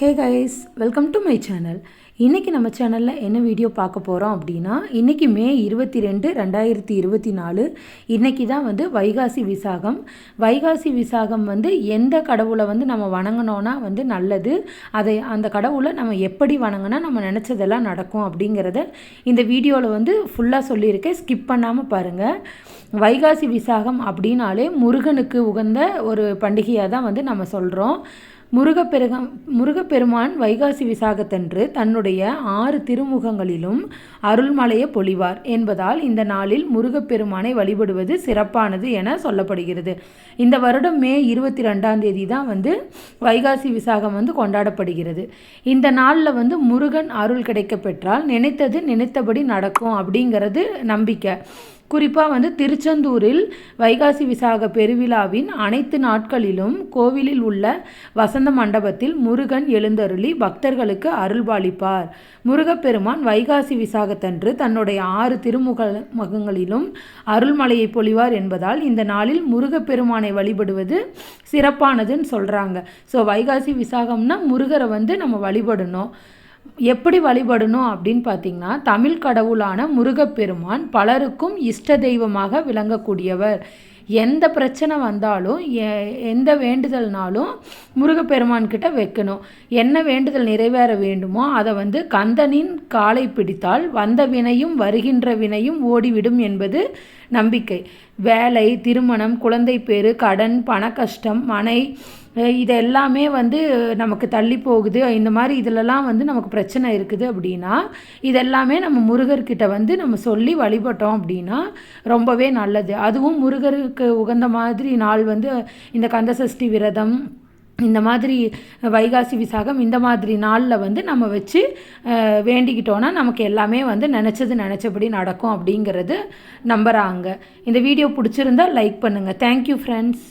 Hey guys welcome to my channel இன்றைக்கி நம்ம சேனலில் என்ன வீடியோ பார்க்க போகிறோம் அப்படின்னா இன்றைக்கி மே இருபத்தி ரெண்டு ரெண்டாயிரத்தி இருபத்தி நாலு இன்றைக்கி தான் வந்து வைகாசி விசாகம். வைகாசி விசாகம் வந்து எந்த கடவுளை வந்து நம்ம வணங்கினோன்னா வந்து நல்லது. அதை அந்த கடவுளை நம்ம எப்படி வணங்கினா நம்ம நினச்சதெல்லாம் நடக்கும் அப்படிங்கிறத இந்த வீடியோவில் வந்து ஃபுல்லாக சொல்லியிருக்கேன். ஸ்கிப் பண்ணாமல் பாருங்கள் வைகாசி விசாகம் அப்படின்னாலே முருகனுக்கு உகந்த ஒரு பண்டிகையாக தான் வந்து நம்ம சொல்கிறோம் முருகப்பெருகம் முருகப்பெருமான் வைகாசி விசாகத்தன்று தன்னுடைய ஆறு திருமுகங்களிலும் அருள்மலையை பொழிவார் என்பதால் இந்த நாளில் முருகப்பெருமானை வழிபடுவது சிறப்பானது என சொல்லப்படுகிறது. இந்த வருடம் மே இருபத்தி ரெண்டாம் தேதி தான் வந்து வைகாசி விசாகம் வந்து கொண்டாடப்படுகிறது. இந்த நாளில் வந்து முருகன் அருள் கிடைக்க பெற்றால் நினைத்தது நினைத்தபடி நடக்கும் அப்படிங்கிறது நம்பிக்கை. குறிப்பாக வந்து திருச்செந்தூரில் வைகாசி விசாக பெருவிழாவின் அனைத்து நாட்களிலும் கோவிலில் உள்ள வசந்த மண்டபத்தில் முருகன் எழுந்தருளி பக்தர்களுக்கு அருள்பாலிப்பார். முருகப்பெருமான் வைகாசி விசாகத்தன்று தன்னுடைய ஆறு திருமுக மகங்களிலும் அருள்மலையை பொழிவார் என்பதால் இந்த நாளில் முருகப்பெருமானை வழிபடுவது சிறப்பானதுன்னு சொல்கிறாங்க ஸோ வைகாசி விசாகம்னா முருகரை வந்து நம்ம வழிபடணும். எப்படி வழிபடணும் அப்படின்னு பார்த்தீங்கன்னா தமிழ் கடவுளான முருகப்பெருமான் பலருக்கும் இஷ்ட தெய்வமாக விளங்கக்கூடியவர். எந்த பிரச்சனை வந்தாலும் எந்த வேண்டுதல்னாலும் முருகப்பெருமான்கிட்ட வைக்கணும். என்ன வேண்டுதல் நிறைவேற வேண்டுமோ அதை வந்து கந்தனின் காலை பிடித்தால் வந்த வினையும் வருகின்ற வினையும் ஓடிவிடும் என்பது நம்பிக்கை. வேலை திருமணம் குழந்தை பேரு கடன் பண கஷ்டம் மனை இது எல்லாமே வந்து நமக்கு தள்ளி போகுது. இந்த மாதிரி இதிலலாம் வந்து நமக்கு பிரச்சனை இருக்குது அப்படின்னா இதெல்லாமே நம்ம முருகர்கிட்ட வந்து நம்ம சொல்லி வழிபட்டோம் அப்படின்னா ரொம்பவே நல்லது. அதுவும் முருகருக்கு உகந்த மாதிரி நாள் வந்து இந்த கந்தசஷ்டி விரதம் இந்த மாதிரி வைகாசி விசாகம் இந்த மாதிரி நாளில் வந்து நம்ம வச்சு வேண்டிக்கிட்டோன்னா நமக்கு எல்லாமே வந்து நினச்சது நினச்சபடி நடக்கும் அப்படிங்கிறது நம்புகிறாங்க இந்த வீடியோ பிடிச்சிருந்தா லைக் பண்ணுங்கள் தேங்க்யூ ஃப்ரெண்ட்ஸ்